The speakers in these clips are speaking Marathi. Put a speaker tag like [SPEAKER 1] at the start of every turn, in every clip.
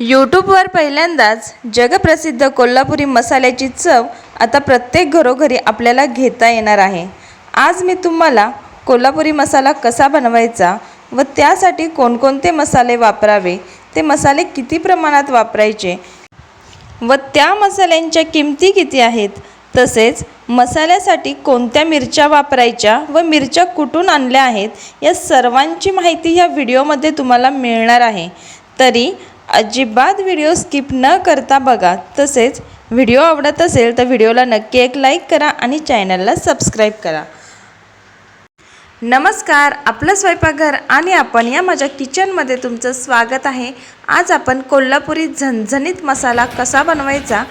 [SPEAKER 1] यूट्यूबवर पहिल्यांदाच जगप्रसिद्ध कोल्हापुरी मसाल्याची चव आता प्रत्येक घरोघरी आपल्याला घेता येणार आहे. आज मी तुम्हाला कोल्हापुरी मसाला कसा बनवायचा व त्यासाठी कोणकोणते मसाले वापरावे ते मसाले किती प्रमाणात वापरायचे व त्या मसाल्यांच्या किमती किती आहेत तसेच मसाल्यासाठी कोणत्या मिरच्या वापरायच्या व मिरच्या कुठून आणल्या आहेत या सर्वांची माहिती ह्या व्हिडिओमध्ये तुम्हाला मिळणार आहे. तरी अजिबात व्हिडिओ स्किप न करता बघा. तसेच व्हिडिओ आवडत असेल तर व्हिडिओला नक्की एक लाईक करा आणि चॅनलला सबस्क्राईब करा. नमस्कार आपलं स्वयंपाकघर आणि आपण या माझ्या किचनमध्ये तुमचं स्वागत आहे. आज आपण कोल्हापुरी झणझणीत मसाला कसा बनवायचा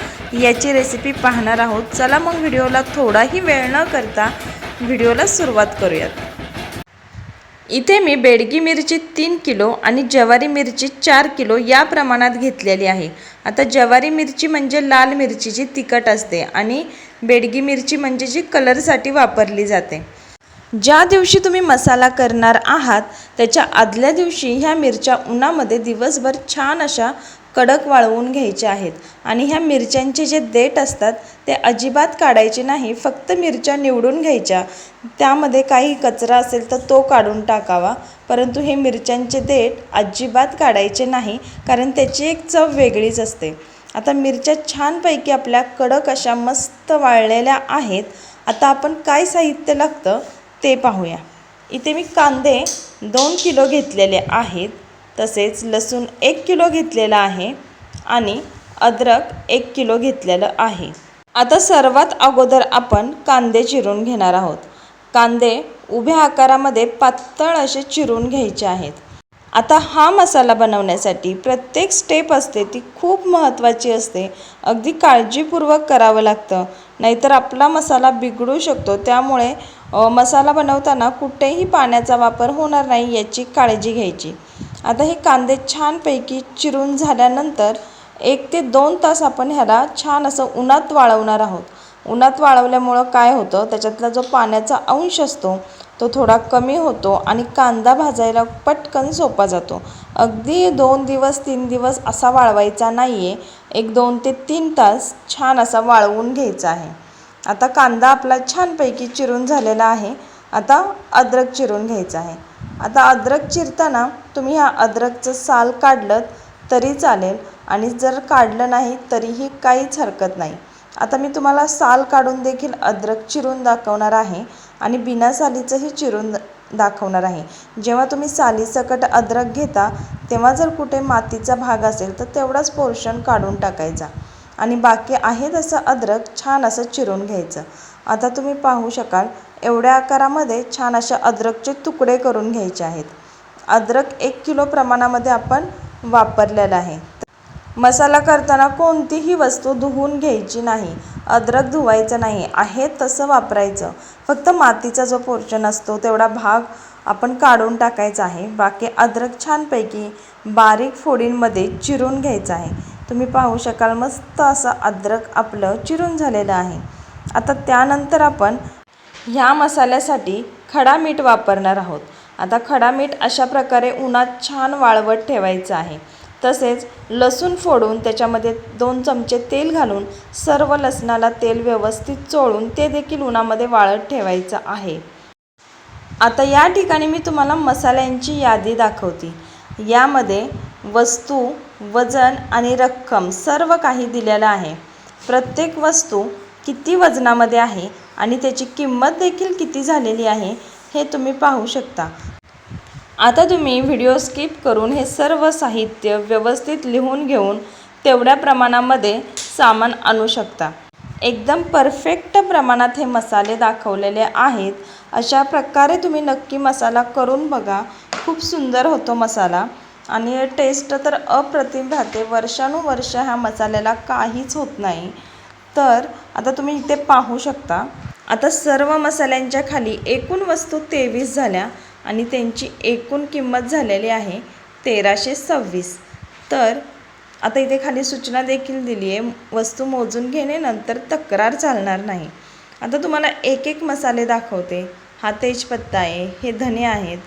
[SPEAKER 1] याची रेसिपी पाहणार आहोत. चला मग व्हिडिओला थोडाही वेळ न करता व्हिडिओला सुरुवात करूयात. इथे मी बेडगी मिरची तीन किलो आणि ज्वारी मिरची चार किलो या प्रमाणात घेतलेली आहे. आता ज्वारी मिरची म्हणजे लाल मिरचीची तिखट असते आणि बेडगी मिरची म्हणजे जी कलरसाठी वापरली जाते. ज्या दिवशी तुम्ही मसाला करणार आहात त्याच्या आदल्या दिवशी ह्या मिरच्या उन्हामध्ये दिवसभर छान अशा कडक वाळवून घ्यायच्या आहेत. आणि ह्या मिरच्यांचे जे देठ असतात ते अजिबात काढायचे नाही फक्त मिरच्या निवडून घ्यायच्या. त्यामध्ये काही कचरा असेल तर तो काढून टाकावा. परंतु हे मिरच्यांचे देठ अजिबात काढायचे नाही कारण त्याची एक चव वेगळीच असते. आता मिरच्या छानपैकी आपल्या कडक अशा मस्त वाळलेल्या आहेत. आता आपण काय साहित्य लागतं? ते पाहूया. इथे मी कांदे दोन किलो घेतलेले आहेत तसेच लसूण एक किलो घेतलेला आहे आणि अद्रक एक किलो घेतलेलं आहे. आता सर्वात अगोदर आपण कांदे चिरून घेणार आहोत. कांदे उभ्या आकारामध्ये पातळ असे चिरून घ्यायचे आहेत. आता हा मसाला बनवण्यासाठी प्रत्येक स्टेप असते ती खूप महत्त्वाची असते. अगदी काळजीपूर्वक करावं लागतं नाहीतर आपला मसाला बिघडू शकतो. त्यामुळे मसाला बनवताना कुठेही पाण्याचा वापर होणार नाही याची काळजी घ्यायची. आता हे कांदे छानपैकी चिरून झाल्यानंतर एक ते दोन तास आपण ह्याला छान असं उन्हात वाळवणार आहोत. उन्हात वाळवल्यामुळं काय होतं? त्याच्यातला जो पाण्याचा अंश असतो तो थोडा कमी होतो आणि कांदा भाजायला पटकन सोपा जातो. अगदी दोन दिवस तीन दिवस असा वाळवायचा नाही आहे एक दोन ते तीन तास छान असा वाळवून घ्यायचा आहे. आता कांदा आपला छानपैकी चिरून झालेला आहे. आता अद्रक चिरून घ्यायचं आहे. आता अद्रक चिरताना तुम्ही ह्या अद्रकचं साल काढलं तरी चालेल आणि जर काढलं नाही तरीही काहीच हरकत नाही. आता मी तुम्हाला साल काढून देखील अद्रक चिरून दाखवणार आहे आणि बिना सालीचंही चिरून दाखवणार आहे. जेव्हा तुम्ही सालीसकट अद्रक घेता तेव्हा जर कुठे मातीचा भाग असेल तर तेवढाच पोर्शन काढून टाकायचा. आणि बाकी आहे तसं अद्रक छान असं चिरून घ्यायचं. आता तुम्ही पाहू शकाल एवढ्या आकारामध्ये छान अशा अद्रकचे तुकडे करून घ्यायचे आहेत. अद्रक एक किलो प्रमाणामध्ये आपण वापरलेलं आहे. मसाला करताना कोणतीही वस्तू धुवून घ्यायची नाही. अद्रक धुवायचं नाही आहे तसं वापरायचं. फक्त मातीचा जो पोर्शन असतो तेवढा भाग आपण काढून टाकायचा आहे. बाकी अद्रक छानपैकी बारीक फोडींमध्ये चिरून घ्यायचं आहे. तुम्ही पाहू शकाल मस्त असं अद्रक आपलं चिरून झालेलं आहे. आता त्यानंतर आपण ह्या मसाल्यासाठी खडा मीठ वापरणार आहोत. आता खडा मीठ अशा प्रकारे उन्हात छान वाळवत ठेवायचं आहे. तसेच लसूण फोडून त्याच्यामध्ये दोन चमचे तेल घालून सर्व लसणाला तेल व्यवस्थित चोळून ते देखील उन्हामध्ये वाळत ठेवायचं आहे. आता या ठिकाणी मी तुम्हाला मसाल्यांची यादी दाखवते. यामध्ये वस्तू वजन आणि रक्कम सर्व काही दिलेलं आहे. प्रत्येक वस्तू किती वजनामध्ये आहे आणि त्याची किंमत देखील किती झालेली आहे हे तुम्ही पाहू शकता. आता तुम्ही व्हिडिओ स्किप करून हे सर्व साहित्य व्यवस्थित लिहून घेऊन तेवढ्या प्रमाणामध्ये सामान आणू शकता. एकदम परफेक्ट प्रमाणात हे मसाले दाखवलेले आहेत. अशा प्रकारे तुम्ही नक्की मसाला करून बघा. खूप सुंदर होतो मसाला. आणि टेस्ट तर अप्रतिम राहते. वर्षानुवर्ष ह्या मसाल्याला काहीच होत नाही. तर आता तुम्ही इथे पाहू शकता. आता सर्व मसाल्यांच्या खाली एकूण वस्तू तेवीस झाल्या आणि त्यांची एकूण किंमत झालेली आहे तेराशे सव्वीस. तर आता इथे खाली सूचना देखील दिली आहे. वस्तू मोजून घेणे नंतर तक्रार चालणार नाही. आता तुम्हाला एक एक मसाले दाखवते. हा तेजपत्ता आहे हे धने आहेत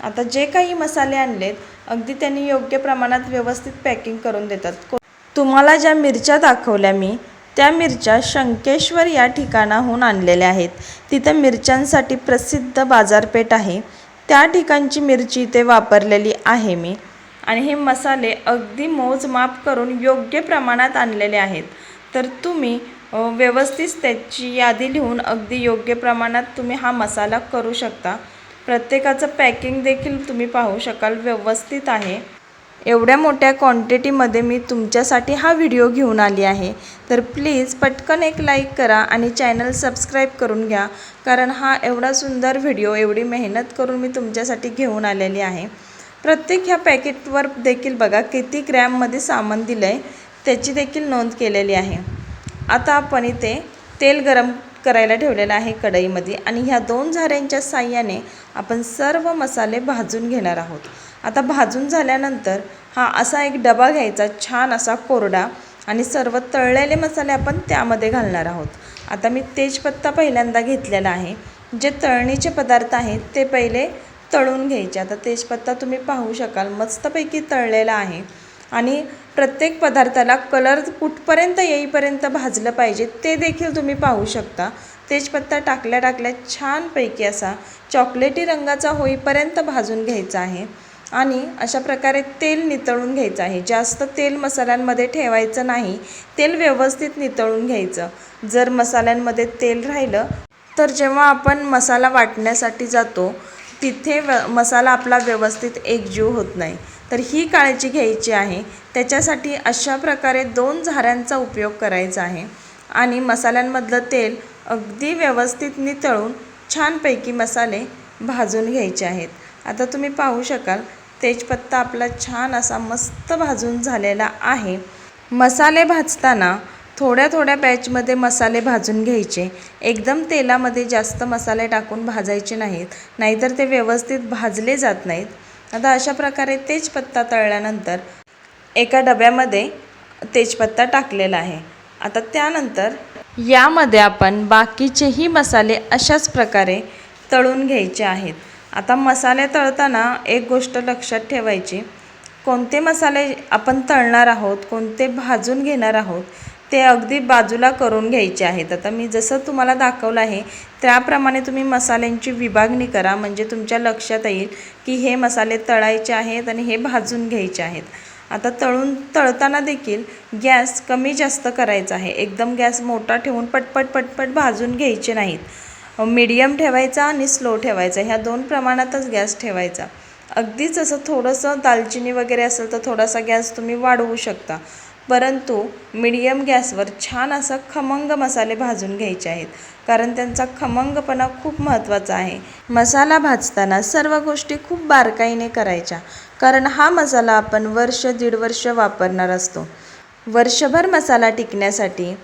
[SPEAKER 1] आता जे काही मसाले आणलेत अगदी त्यांनी योग्य प्रमाणात व्यवस्थित पॅकिंग करून देतात. को तुम्हाला ज्या मिरच्या दाखवल्या मी त्या मिरच्या शंकेश्वर या ठिकाणाहून आणलेल्या आहेत. तिथं मिरच्यांसाठी प्रसिद्ध बाजारपेठ आहे. त्या ठिकाणची मिरची इथे वापरलेली आहे मी. आणि हे मसाले अगदी मोजमाप करून योग्य प्रमाणात आणलेले आहेत. तर तुम्ही व्यवस्थित त्याची यादी लिहून अगदी योग्य प्रमाणात तुम्ही हा मसाला करू शकता. प्रत्येकाचं पॅकिंग देखील तुम्ही पाहू शकाल व्यवस्थित आहे. एवढ्या मोठ्या क्वांटिटीमध्ये मी तुमच्यासाठी हा व्हिडिओ घेऊन आली आहे. तर प्लीज पटकन एक लाईक करा आणि चॅनल सबस्क्राईब करून घ्या कारण हा एवढा सुंदर व्हिडिओ एवढी मेहनत करून मी तुमच्यासाठी घेऊन आलेली आहे. प्रत्येक ह्या पॅकेटवर देखील बघा किती ग्रॅममध्ये सामान दिलं आहे त्याची देखील नोंद केलेली आहे. आता आपण इथे तेल गरम करायला ठेवलेलं आहे कढईमध्ये आणि ह्या दोन झाऱ्यांच्या साह्याने आपण सर्व मसाले भाजून घेणार आहोत. आता भाजून झाल्यानंतर हा असा एक डबा घ्यायचा छान असा कोरडा आणि सर्व तळलेले मसाले आपण त्यामध्ये घालणार आहोत. आता मी तेजपत्ता पहिल्यांदा घेतलेला आहे. जे तळणीचे पदार्थ आहेत ते पहिले तळून घ्यायचे. आता तेजपत्ता तुम्ही पाहू शकाल मस्तपैकी तळलेला आहे. आणि प्रत्येक पदार्थाला कलर कुठपर्यंत येईपर्यंत भाजलं पाहिजे ते देखील तुम्ही पाहू शकता. तेजपत्ता टाकल्या टाकल्या छानपैकी असा चॉकलेटी रंगाचा होईपर्यंत भाजून घ्यायचा आहे. आणि अशा प्रकारे तेल नितळून घ्यायचं आहे. जास्त तेल मसाल्यांमध्ये ठेवायचं नाही. तेल व्यवस्थित नितळून घ्यायचं. जर मसाल्यांमध्ये तेल राहिलं तर जेव्हा आपण मसाला वाटण्यासाठी जातो तिथे व मसाला आपला व्यवस्थित एकजीव होत नाही. तर ही काळजी घ्यायची आहे. त्याच्यासाठी अशा प्रकारे दोन झाऱ्यांचा उपयोग करायचा आहे. आणि मसाल्यांमधलं तेल अगदी व्यवस्थित नितळून छानपैकी मसाले भाजून घ्यायचे आहेत. आता तुम्ही पाहू शकाल तेजपत्ता आपला छान असा मस्त भाजून झालेला आहे. मसाले भाजताना थोड्या थोड्या बॅचमध्ये मसाले भाजून घ्यायचे. एकदम तेलामध्ये जास्त मसाले टाकून भाजायचे नाहीत. नाहीतर ते व्यवस्थित भाजले जात नाहीत. आता अशा प्रकारे तेजपत्ता तळल्यानंतर एका डब्यामध्ये तेजपत्ता टाकलेला आहे. आता त्यानंतर यामध्ये आपण बाकीचेही मसाले अशाच प्रकारे तळून घ्यायचे आहेत. आता मसाले तळताना एक गोष्ट लक्षात ठेवायची. कोणते मसाले आपण तळणार आहोत कोणते भाजून घेणार आहोत ते अगदी बाजूला करून घ्यायचे आहेत. आता मी जसं तुम्हाला दाखवलं आहे त्याप्रमाणे तुम्ही मसाल्यांची विभागणी करा. म्हणजे तुमच्या लक्षात येईल की हे मसाले तळायचे आहेत आणि हे भाजून घ्यायचे आहेत. आता तळून तळताना देखील गॅस कमी जास्त करायचा आहे. एकदम गॅस मोठा ठेवून पटपट पटपट भाजून घ्यायचे नाहीत. मीडियम ठेवायचा आणि स्लो ठेवायचा. ह्या दोन प्रमाणातच गॅस ठेवायचा. अगदीच असं थोडंसं दालचिनी वगैरे असेल तर थोडासा गॅस तुम्ही वाढवू शकता. परंतु मिडियम गॅसवर छान असं खमंग मसाले भाजून घ्यायचे आहेत. कारण त्यांचा खमंगपणा खूप महत्त्वाचा आहे. मसाला भाजताना सर्व गोष्टी खूप बारकाईने करायच्या. कारण हा मसाला आपण वर्ष दीड वर्ष वापरणार असतो. वर्षभर मसाला टिकण्यासाठी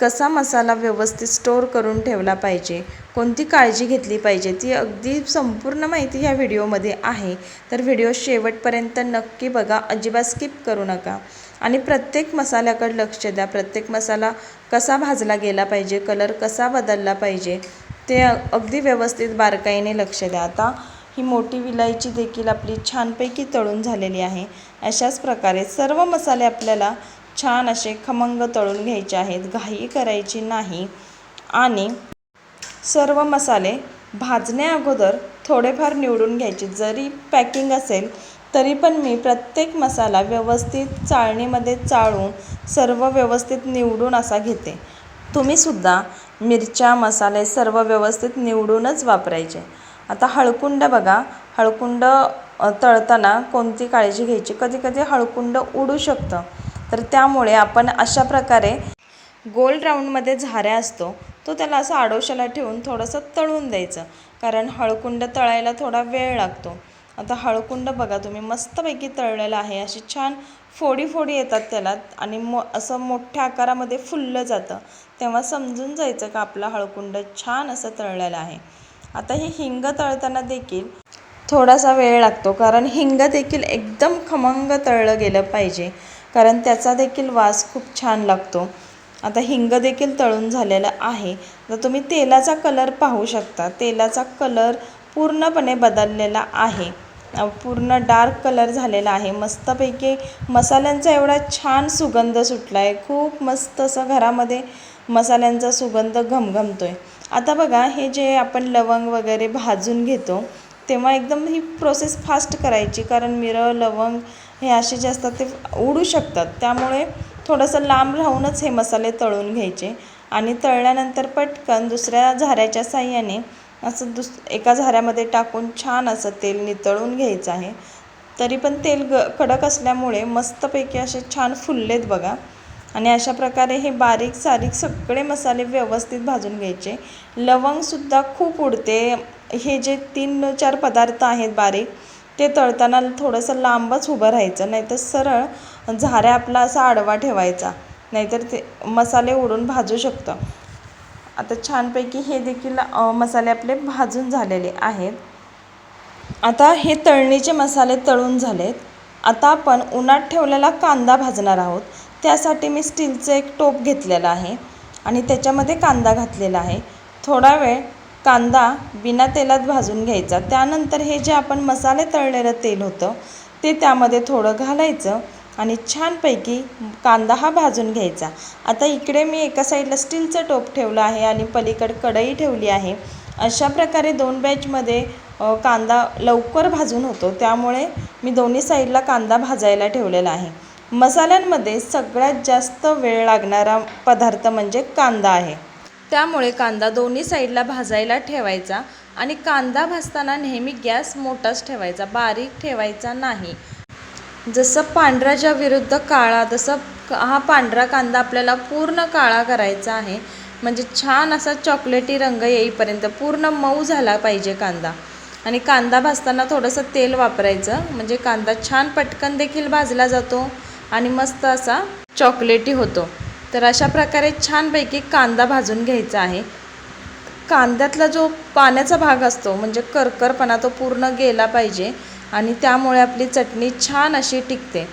[SPEAKER 1] कसा मसाला व्यवस्थित स्टोअर करून ठेवला पाहिजे कोणती काळजी घेतली पाहिजे ती अगदी संपूर्ण माहिती ह्या व्हिडिओमध्ये आहे. तर व्हिडिओ शेवटपर्यंत नक्की बघा अजिबात स्किप करू नका. आणि प्रत्येक मसाल्याकडे लक्ष द्या. प्रत्येक मसाला कसा भाजला गेला पाहिजे कलर कसा बदलला पाहिजे ते अगदी व्यवस्थित बारकाईने लक्ष द्या. आता ही मोठी विलायची देखील आपली छानपैकी तळून झालेली आहे. अशाच प्रकारे सर्व मसाले आपल्याला छान असे खमंग तळून घ्यायचे आहेत. घाई करायची नाही. आणि सर्व मसाले भाजण्या अगोदर थोडेफार निवडून घ्यायचे. जरी पॅकिंग असेल तरी पण मी प्रत्येक मसाला व्यवस्थित चाळणीमध्ये चाळून सर्व व्यवस्थित निवडून असा घेते. तुम्हीसुद्धा मिरच्या मसाले सर्व व्यवस्थित निवडूनच वापरायचे. आता हळकुंड बघा. हळकुंड तळताना कोणती काळजी घ्यायची? कधी कधी हळकुंड उडू शकतं. तर त्यामुळे आपण अशा प्रकारे गोल राऊंडमध्ये झाऱ्या असतो. तो त्याला असं आडोशाला ठेवून थोडंसं तळून द्यायचं. कारण हळकुंड तळायला थोडा वेळ लागतो. आता हळकुंड बघा तुम्ही मस्तपैकी तळलेलं आहे. अशी छान फोडी फोडी येतात त्याला आणि मो असं मोठ्या आकारामध्ये फुललं जातं. तेव्हा समजून जायचं का आपला हळकुंड छान असं तळलेलं आहे. आता हे हिंग तळताना देखील थोडासा वेळ लागतो कारण हिंग देखील एकदम खमंग तळलं गेलं पाहिजे कारण त्याचा देखील वास खूप छान लागतो. आता हिंग देखील तळून झालेलं आहे. तर तुम्ही तेलाचा कलर पाहू शकता. तेलाचा कलर पूर्णपणे बदललेला आहे. पूर्ण डार्क कलर झालेला आहे. मस्तपैकी मसाल्यांचा एवढा छान सुगंध सुटला आहे खूप मस्त असं घरामध्ये मसाल्यांचा सुगंध घमघमतो आहे आता बघा हे जे आपण लवंग वगैरे भाजून घेतो तेव्हा एकदम ही प्रोसेस फास्ट करायची. कारण मिरं लवंग हे असे जे असतात ते उडू शकतात. त्यामुळे थोडंसं लांब राहूनच हे मसाले तळून घ्यायचे. आणि तळल्यानंतर पटकन दुसऱ्या झाऱ्याच्या साह्याने असं दुस एका झाऱ्यामध्ये टाकून छान असं तेल नितळून घ्यायचं आहे. तरी पण तेल ग कडक असल्यामुळे मस्तपैकी असे छान फुललेत बघा. आणि अशा प्रकारे हे बारीक सारीक सगळे मसाले व्यवस्थित भाजून घ्यायचे. लवंगसुद्धा खूप उडते. हे जे तीन चार पदार्थ आहेत बारीक ते तळताना थोडंसं लांबच उभं राहायचं नाहीतर सरळ झाऱ्या आपला असा आडवा ठेवायचा. नाहीतर ते मसाले उडून भाजू शकतं. आता छानपैकी हे देखील मसाले आपले भाजून झालेले आहेत. आता हे तळणीचे मसाले तळून झालेत. आता आपण उन्हात ठेवलेला कांदा भाजणार आहोत. त्यासाठी मी स्टीलचं एक टोप घेतलेलं आहे आणि त्याच्यामध्ये कांदा घातलेला आहे. थोडा वेळ कांदा बिना तेलात भाजून घ्यायचा. त्यानंतर हे जे आपण मसाले तळलेलं तेल होतं ते त्यामध्ये थोडं घालायचं. आणि छानपैकी कांदा हा भाजून घ्यायचा. आता इकडे मी एका साईडला स्टीलचं टोप ठेवलं आहे आणि पलीकडे कढई ठेवली आहे. अशा प्रकारे दोन बॅचमध्ये कांदा लवकर भाजून होतो. त्यामुळे मी दोन्ही साईडला कांदा भाजायला ठेवलेला आहे. मसाल्यांमध्ये सगळ्यात जास्त वेळ लागणारा पदार्थ म्हणजे कांदा आहे. त्यामुळे कांदा दोन्ही साईडला भाजायला ठेवायचा आणि कांदा भाजताना नेहमी गॅस मोठाच ठेवायचा बारीक ठेवायचा नाही. जसं पांढऱ्याच्या विरुद्ध काळा तसं हा पांढरा कांदा आपल्याला पूर्ण काळा करायचा आहे. म्हणजे छान असा चॉकलेटी रंग येईपर्यंत पूर्ण मऊ झाला पाहिजे कांदा. आणि कांदा भाजताना थोडंसं तेल वापरायचं. म्हणजे कांदा छान पटकन देखील भाजला जातो आणि मस्त असा चॉकलेटी होतो. तर अशा प्रकारे छानपैकी कांदा भाजून घ्यायचा आहे. कांद्यातला जो पाण्याचा भाग असतो म्हणजे करकरपणा तो पूर्ण गेला पाहिजे. आणि त्यामुळे आपली चटणी छान अशी टिकते.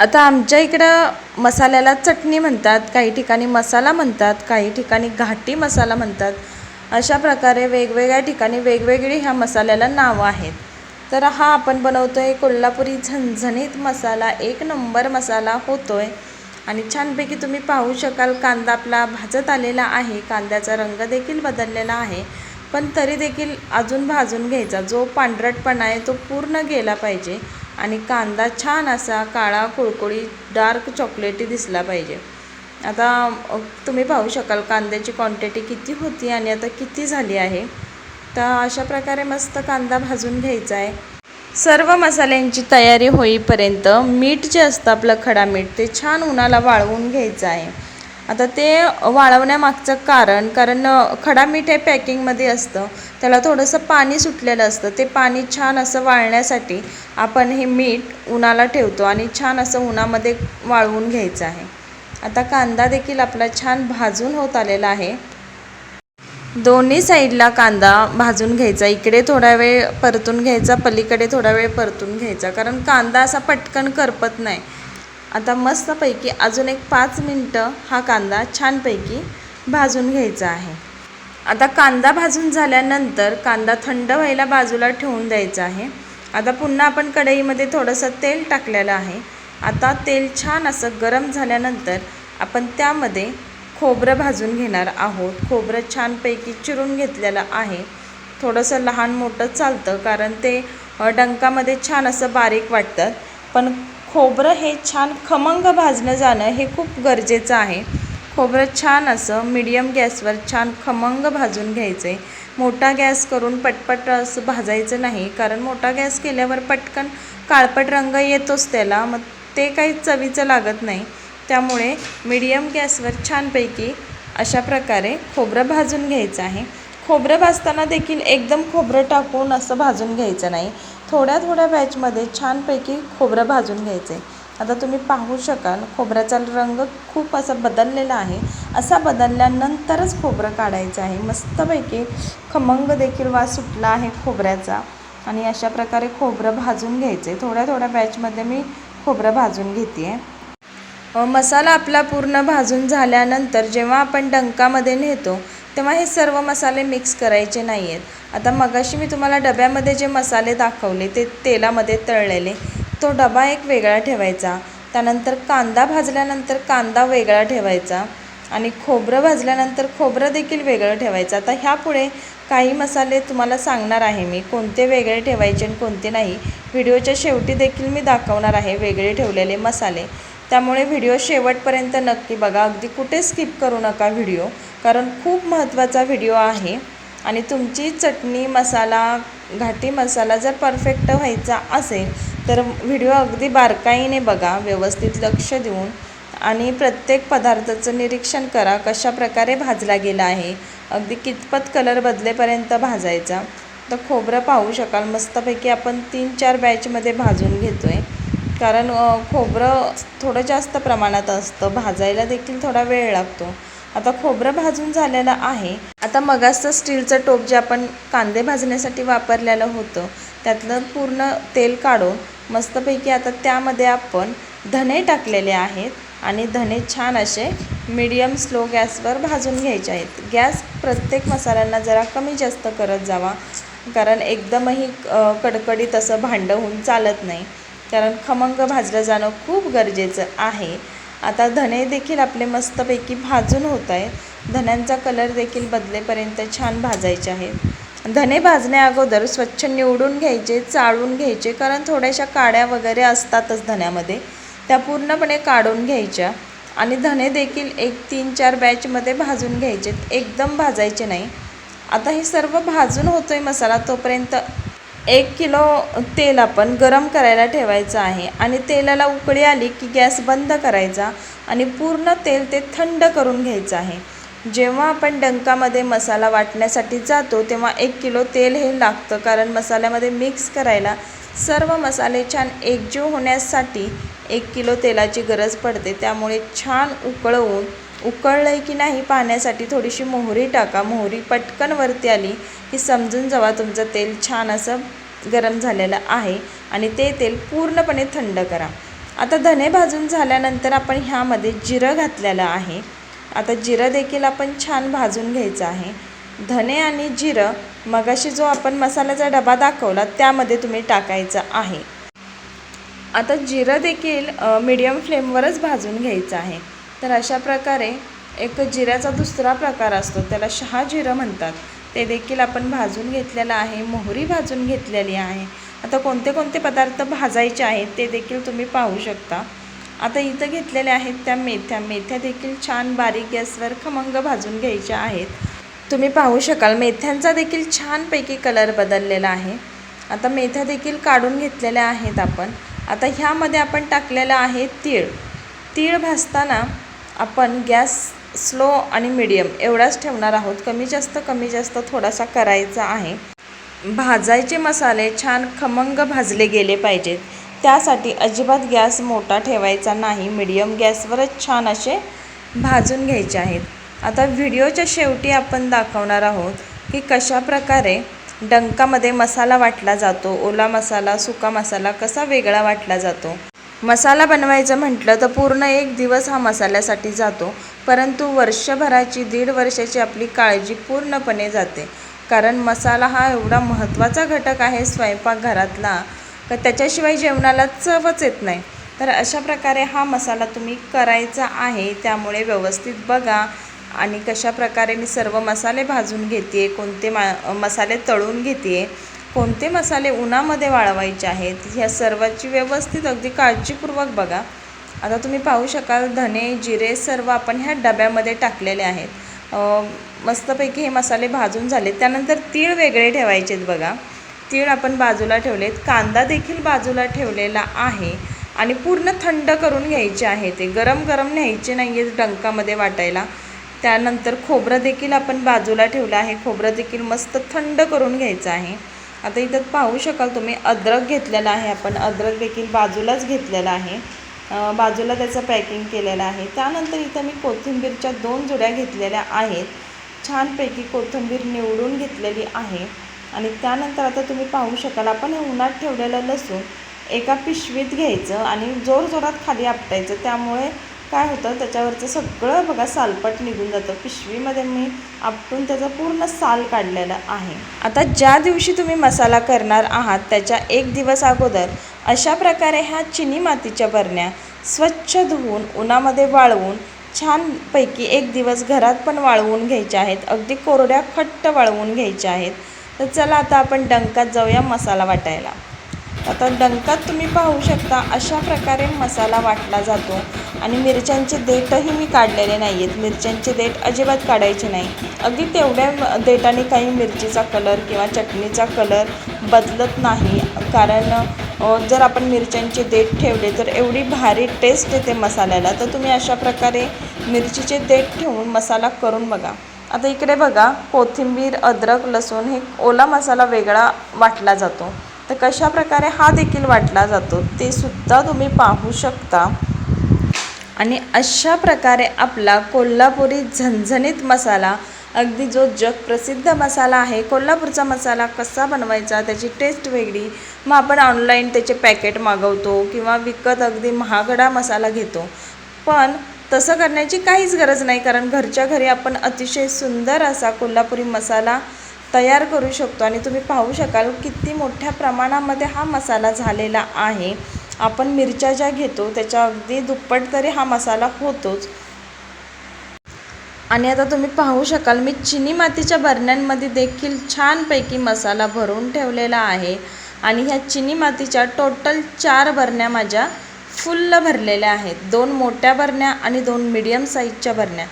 [SPEAKER 1] आता आमच्या इकडं मसाल्याला चटणी म्हणतात काही ठिकाणी मसाला म्हणतात काही ठिकाणी घाटी मसाला म्हणतात. अशा प्रकारे वेगवेगळ्या ठिकाणी वेगवेगळी ह्या मसाल्याला नावं आहेत. तर हा आपण बनवतो आहे कोल्हापुरी झणझणीत मसाला एक नंबर मसाला होतो आहे आणि छानपैकी तुम्ही पाहू शकाल कांदा आपला भाजत आलेला आहे कांद्याचा रंग देखील बदललेला आहे. पण तरी देखील अजून भाजून घ्यायचा. जो पांढरटपणा आहे तो पूर्ण गेला पाहिजे आणि कांदा छान असा काळा कुळकुळी डार्क चॉकलेटी दिसला पाहिजे. आता तुम्ही पाहू शकाल कांद्याची क्वांटिटी किती होती आणि आता किती झाली आहे. तर अशा प्रकारे मस्त कांदा भाजून घ्यायचा आहे. सर्व मसाल्यांची तयारी होईपर्यंत मीठ जे असतं आपलं खडा मीठ ते छान उन्हाला वाळवून घ्यायचं आहे. आता ते वाळवण्यामागचं कारण कारण खडा मीठ हे पॅकिंगमध्ये असतं. त्याला थोडंसं पाणी सुटलेलं असतं. ते पाणी छान असं वाळण्यासाठी आपण हे मीठ उन्हाला ठेवतो आणि छान असं उन्हामध्ये वाळवून घ्यायचं आहे. आता कांदा देखील आपला छान भाजून होत आलेला आहे. दोन्ही साईडला कांदा भाजून घ्यायचा. इकडे थोडा वेळ परतून घ्यायचा पलीकडे थोडा वेळ परतून घ्यायचा. कारण कांदा असा पटकन करपत नाही. आता मस्तपैकी अजून एक पाच मिनटं हा कांदा छानपैकी भाजून घ्यायचा आहे. आता कांदा भाजून झाल्यानंतर कांदा थंड व्हायला बाजूला ठेवून द्यायचा आहे. आता पुन्हा आपण कढईमध्ये थोडंसं तेल टाकलेलं आहे. आता तेल छान असं गरम झाल्यानंतर आपण त्यामध्ये खोबरं भाजून घेणार आहोत. खोबरं छानपैकी चिरून घेतलेलं आहे. थोडंसं लहान मोठं चालतं कारण ते डंकामध्ये छान असं बारीक वाटतं पण खोबरं हे छान खमंग भाजणं जाणं हे खूप गरजेचं आहे. खोबरं छान असं मीडियम गॅसवर छान खमंग भाजून घ्यायचं आहे मोठा गॅस करून पटपट असं भाजायचं नाही कारण मोठा गॅस केल्यावर पटकन काळपट रंग येतोच त्याला मग ते काही चवीचं लागत नाही. त्यामुळे मिडियम गॅसवर छानपैकी अशा प्रकारे खोबरं भाजून घ्यायचं आहे. खोबरं भाजताना देखील एकदम खोबरं टाकून असं भाजून घ्यायचं नाही. थोड्या थोड्या बॅचमध्ये छानपैकी खोबरं भाजून घ्यायचं. आहे आता तुम्ही पाहू शकाल खोबऱ्याचा रंग खूप असा बदललेला आहे. असा बदलल्यानंतरच खोबरं काढायचं आहे. मस्तपैकी खमंग देखील वास सुटला आहे खोबऱ्याचा. आणि अशा प्रकारे खोबरं भाजून घ्यायचं. आहे थोड्या थोड्या बॅचमध्ये मी खोबरं भाजून घेते आहे मसाला आपला पूर्ण भाजून झाल्यानंतर जेव्हा आपण डंकामध्ये नेतो तेव्हा हे सर्व मसाले मिक्स करायचे नाही आहेत आता मगाशी मी तुम्हाला डब्यामध्ये जे मसाले दाखवले ते तेलामध्ये तळलेले तो डबा एक वेगळा ठेवायचा. त्यानंतर कांदा भाजल्यानंतर कांदा वेगळा ठेवायचा आणि खोबरं भाजल्यानंतर खोबरं देखील वेगळं ठेवायचं. आता ह्यापुढे काही मसाले तुम्हाला सांगणार आहे मी कोणते वेगळे ठेवायचे आणि कोणते नाही. व्हिडिओच्या शेवटी देखील मी दाखवणार आहे वेगळे ठेवलेले मसाले. त्यामुळे व्हिडिओ शेवटपर्यंत नक्की बघा. अगदी कुठे स्किप करू नका व्हिडिओ कारण खूप महत्त्वाचा व्हिडिओ आहे आणि तुमची चटणी मसाला घाटी मसाला जर परफेक्ट व्हायचा असेल तर व्हिडिओ अगदी बारकाईने बघा व्यवस्थित लक्ष देऊन. आणि प्रत्येक पदार्थाचं निरीक्षण करा कशा प्रकारे भाजला गेला आहे. अगदी कितपत कलर बदलेपर्यंत भाजायचा. तर खोबरं पाहू शकाल. मस्तपैकी आपण तीन चार बॅचमध्ये भाजून घेतो आहे कारण खोबरं थोडं जास्त प्रमाणात असतं. भाजायला देखील थोडा वेळ लागतो. आता खोबरं भाजून झालेलं आहे. आता मगाचं स्टीलचं टोप जे आपण कांदे भाजण्यासाठी वापरलेलं होतं त्यातलं पूर्ण तेल काढून मस्तपैकी आता त्यामध्ये आपण धने टाकलेले आहेत आणि धने छान असे मीडियम स्लो गॅसवर भाजून घ्यायचे आहेत. गॅस प्रत्येक मसाल्यांना जरा कमी जास्त करत जावा. कारण एकदमही कडकडीत असं भांडं होऊन चालत नाही. कारण खमंग भाजलं जाणं खूप गरजेचं आहे. आता धने देखील आपले मस्तपैकी भाजून होत आहे धन्यांचा कलर देखील बदलेपर्यंत छान भाजायचे आहेत. धने भाजण्या अगोदर स्वच्छ निवडून घ्यायचे चाळून घ्यायचे कारण थोड्याशा काड्या वगैरे असतातच धण्यामध्ये त्या पूर्णपणे काढून घ्यायच्या. आणि धने देखील एक तीन चार बॅचमध्ये भाजून घ्यायचे एकदम भाजायचे नाही. आता हे सर्व भाजून होतोय मसाला तोपर्यंत एक किलो तेल आपण गरम करायला ठेवायचं आहे. आणि तेलाला उकळी आली की गॅस बंद करायचा आणि पूर्ण तेल ते थंड करून घ्यायचं आहे. जेव्हा आपण डंकामध्ये मसाला वाटण्यासाठी जातो तेव्हा एक किलो तेल हे लागतं कारण मसाल्यामध्ये मिक्स करायला सर्व मसाले छान एकजीव होण्यासाठी एक किलो तेलाची गरज पडते. त्यामुळे छान उकळवून उकळलं आहे की नाही पाहण्यासाठी थोडीशी मोहरी टाका. मोहरी पटकन वरती आली की समजून जावा तुमचं तेल छान असं गरम झालेलं आहे आणि ते तेल पूर्णपणे थंड करा. आता धने भाजून झाल्यानंतर आपण ह्यामध्ये जिरं घातलेलं आहे. आता जिरं देखील आपण छान भाजून घ्यायचं आहे. धने आणि जिरं मगाशी जो आपण मसाल्याचा डबा दाखवला त्यामध्ये तुम्ही टाकायचं आहे. आता जिरं देखील मीडियम फ्लेमवरच भाजून घ्यायचं आहे. तर अशा प्रकारे एक जिऱ्याचा दुसरा प्रकार असतो त्याला शहा जिरं म्हणतात. ते देखील आपण भाजून घेतलेलं आहे मोहरी भाजून घेतलेली आहे. आता कोणते कोणते पदार्थ भाजायचे आहेत ते देखील तुम्ही पाहू शकता. आता इथं घेतलेल्या आहेत त्या मेथ्या. मेथ्या देखील छान बारीक गॅसवर खमंग भाजून घ्यायच्या आहेत. तुम्ही पाहू शकाल मेथ्यांचा देखील छानपैकी कलर बदललेला आहे. आता मेथ्या देखील काढून घेतलेल्या आहेत आपण. आता ह्यामध्ये आपण टाकलेलं आहे तीळ. तीळ भाजताना आपण गॅस स्लो आणि मिडियम एवढाच ठेवणार आहोत. कमी जास्त कमी जास्त थोडासा करायचा आहे. भाजायचे मसाले छान खमंग भाजले गेले पाहिजेत. त्यासाठी अजिबात गॅस मोठा ठेवायचा नाही. मिडियम गॅसवरच छान असे भाजून घ्यायचे आहेत. आता व्हिडिओच्या शेवटी आपण दाखवणार आहोत की कशा प्रकारे डंकामध्ये मसाला वाटला जातो. ओला मसाला सुका मसाला कसा वेगळा वाटला जातो. मसाला बनवायचं म्हटलं तर पूर्ण एक दिवस हा मसाल्यासाठी जातो. परंतु वर्षभराची दीड वर्षाची आपली काळजी पूर्णपणे जाते. कारण मसाला हा एवढा महत्त्वाचा घटक आहे स्वयंपाकघरातला तर त्याच्याशिवाय जेवणाला चवच येत नाही. तर अशा प्रकारे हा मसाला तुम्ही करायचा आहे त्यामुळे व्यवस्थित बघा. आणि कशा प्रकारे मी सर्व मसाले भाजून घेते कोणते मा मसाले तळून घेते कोणते मसाले उन्हामध्ये वाळवायचे आहेत ह्या सर्वाची व्यवस्थित अगदी काळजीपूर्वक बघा. आता तुम्ही पाहू शकाल धने जिरे सर्व आपण ह्या डब्यामध्ये टाकलेले आहेत. मस्तपैकी हे मसाले भाजून झाले त्यानंतर तीळ वेगळे ठेवायचे आहेत बघा. तीळ आपण बाजूला ठेवलेत. कांदा देखील बाजूला ठेवलेला आहे आणि पूर्ण थंड करून घ्यायचे आहे ते. गरम गरम न्यायचे नाही आहेत डंकामध्ये वाटायला. त्यानंतर खोबरं देखील आपण बाजूला ठेवलं आहे. खोबरं देखील मस्त थंड करून घ्यायचं आहे. आता इथं पाहू शकाल तुम्ही अद्रक घेतलेला आहे आपण. अद्रक देखील बाजूलाच घेतलेला आहे. बाजूला त्याचं पॅकिंग केलेलं आहे. त्यानंतर इथं मी कोथिंबीरच्या दोन जुड्या घेतलेल्या आहेत. छानपैकी कोथिंबीर निवडून घेतलेली आहे. आणि त्यानंतर आता तुम्ही पाहू शकाल आपण हे उन्हात ठेवलेलं लसूण एका पिशवीत घ्यायचं आणि जोरजोरात खाली आपटायचं. त्यामुळे काय होतं त्याच्यावरचं सगळं बघा सालपट निघून जातं. पिशवीमध्ये मी आपटून त्याचा पूर्ण साल काढलेला आहे. आता ज्या दिवशी तुम्ही मसाला करणार आहात त्याच्या एक दिवस अगोदर अशा प्रकारे ह्या चिनी मातीच्या बरण्या स्वच्छ धुवून उन्हामध्ये वाळवून छानपैकी एक दिवस घरात पण वाळवून घ्यायच्या आहेत. अगदी कोरड्या खट्ट वाळवून घ्यायच्या आहेत. तर चला आता आपण डंकात जाऊया मसाला वाटायला. आता डंकात तुम्ही पाहू शकता अशा प्रकारे मसाला वाटला जातो. आणि मिरच्यांचे देठही मी काढलेले नाही आहेत मिरच्यांचे देठ अजिबात काढायचे नाही. अगदी तेवढ्या देठाने काही मिरचीचा कलर किंवा चटणीचा कलर बदलत नाही. कारण जर आपण मिरच्यांचे देठ ठेवले तर एवढी भारी टेस्ट येते मसाल्याला. तर तुम्ही अशा प्रकारे मिरचीचे देठ ठेवून मसाला करून बघा. आता इकडे बघा कोथिंबीर अद्रक लसूण हे ओला मसाला वेगळा वाटला जातो. तर कशा प्रकारे हा देखील वाटला जातो ते सुद्धा तुम्ही पाहू शकता. आणि अशा प्रकारे आपला कोल्हापुरी झणझणीत मसाला अगदी जो जगप्रसिद्ध मसाला आहे कोल्हापूरचा मसाला कसा बनवायचा त्याची टेस्ट वेगळी. मग आपण ऑनलाईन त्याचे पॅकेट मागवतो किंवा विकत अगदी महागडा मसाला घेतो. पण तसं करण्याची काहीच गरज नाही कारण घरच्या घरी आपण अतिशय सुंदर असा कोल्हापुरी मसाला तयार करू शकतो आणि तुम्ही पाहू शकाल किती मोठ्या प्रमाणामध्ये हा मसाला झालेला आहे. आपण मिरच्या ज्या घेतो त्याच्या अगदी दुप्पट तरी हा मसाला होतोच. आणि आता तुम्ही पाहू शकाल मी चिनी मातीच्या बरण्यांमध्ये देखील छानपैकी मसाला भरून ठेवलेला आहे. आणि ह्या चिनी मातीच्या टोटल चार बरण्या माझ्या फुल्ल भरलेल्या आहेत. दोन मोठ्या बरण्या आणि दोन मिडियम साईजच्या बरण्या.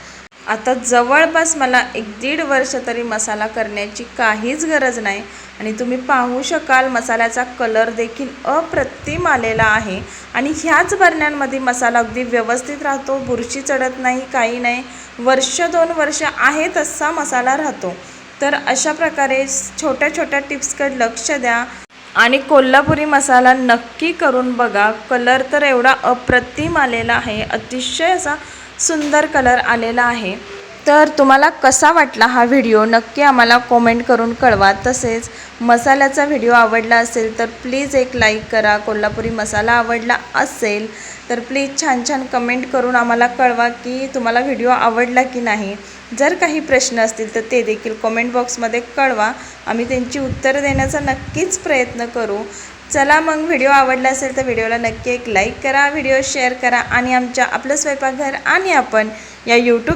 [SPEAKER 1] आता जवळपास मला एक दीड वर्ष तरी मसाला करण्याची काहीच गरज नाही. आणि तुम्ही पाहू शकाल मसाल्याचा कलर देखील अप्रतिम आलेला आहे. आणि ह्याच बरण्यांमध्ये मसाला अगदी व्यवस्थित राहतो बुरशी चढत नाही काही नाही. वर्ष दोन वर्ष आहे तसा मसाला राहतो. तर अशा प्रकारे छोट्या छोट्या टिप्सकडे लक्ष द्या. आणि कोल्हापुरी मसाला नक्की करून बघा. कलर तर एवढा अप्रतिम आलेला आहे. अतिशय असा सुंदर कलर आलेला आहे. तर तुम्हाला कसा वाटला हा व्हिडिओ नक्की आम्हाला कॉमेंट करून कळवा. तसेच मसाल्याचा व्हिडिओ आवडला असेल तर प्लीज एक लाईक करा. कोल्हापुरी मसाला आवडला असेल तर प्लीज छान छान कमेंट करून आम्हाला कळवा की तुम्हाला व्हिडिओ आवडला की नाही. जर काही प्रश्न असतील तर ते देखील कॉमेंट बॉक्समध्ये कळवा. आम्ही त्यांची उत्तरं देण्याचा नक्कीच प्रयत्न करू. चला मग व्हिडिओ आवडला असेल तर व्हिडिओला नक्की एक लाईक करा व्हिडिओ शेअर करा आणि आमच्या आपलं स्वयंपाकघर आणि आपण या यूट्यूब